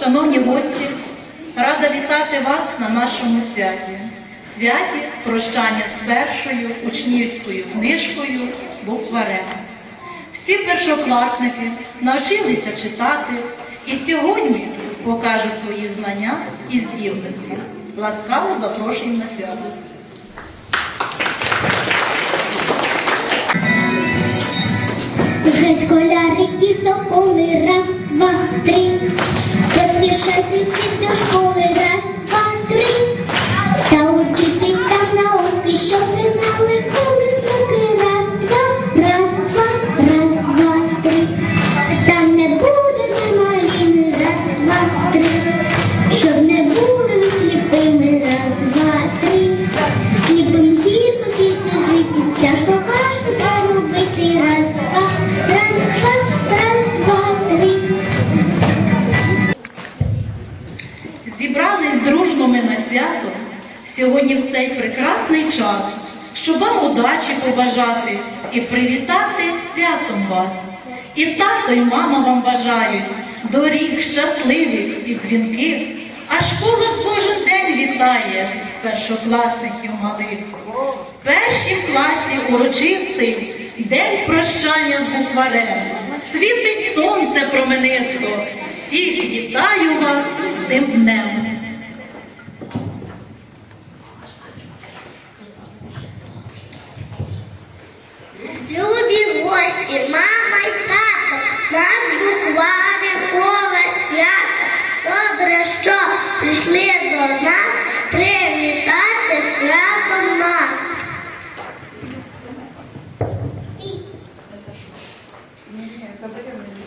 Шановні гості, рада вітати вас на нашому святі. Святі прощання з першою учнівською книжкою Букварем. Всі першокласники навчилися читати і сьогодні покажуть свої знання і здібності. Ласкаво запрошуємо на свято. Сьогодні в цей прекрасний час, щоб вам удачі побажати і привітати святом вас. І тато, і мама вам бажають доріг щасливих і дзвінких, а школа кожен день вітає першокласників малих. В класі урочистий день прощання з букварем. Світить сонце променисто. Всіх вітаю вас з цим днем. і мама й тато, нас буквально поле свята. Добре, що прийшли до нас привітати святом нас. Заберемо.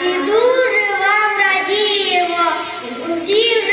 і дуже вам радіємо. Усі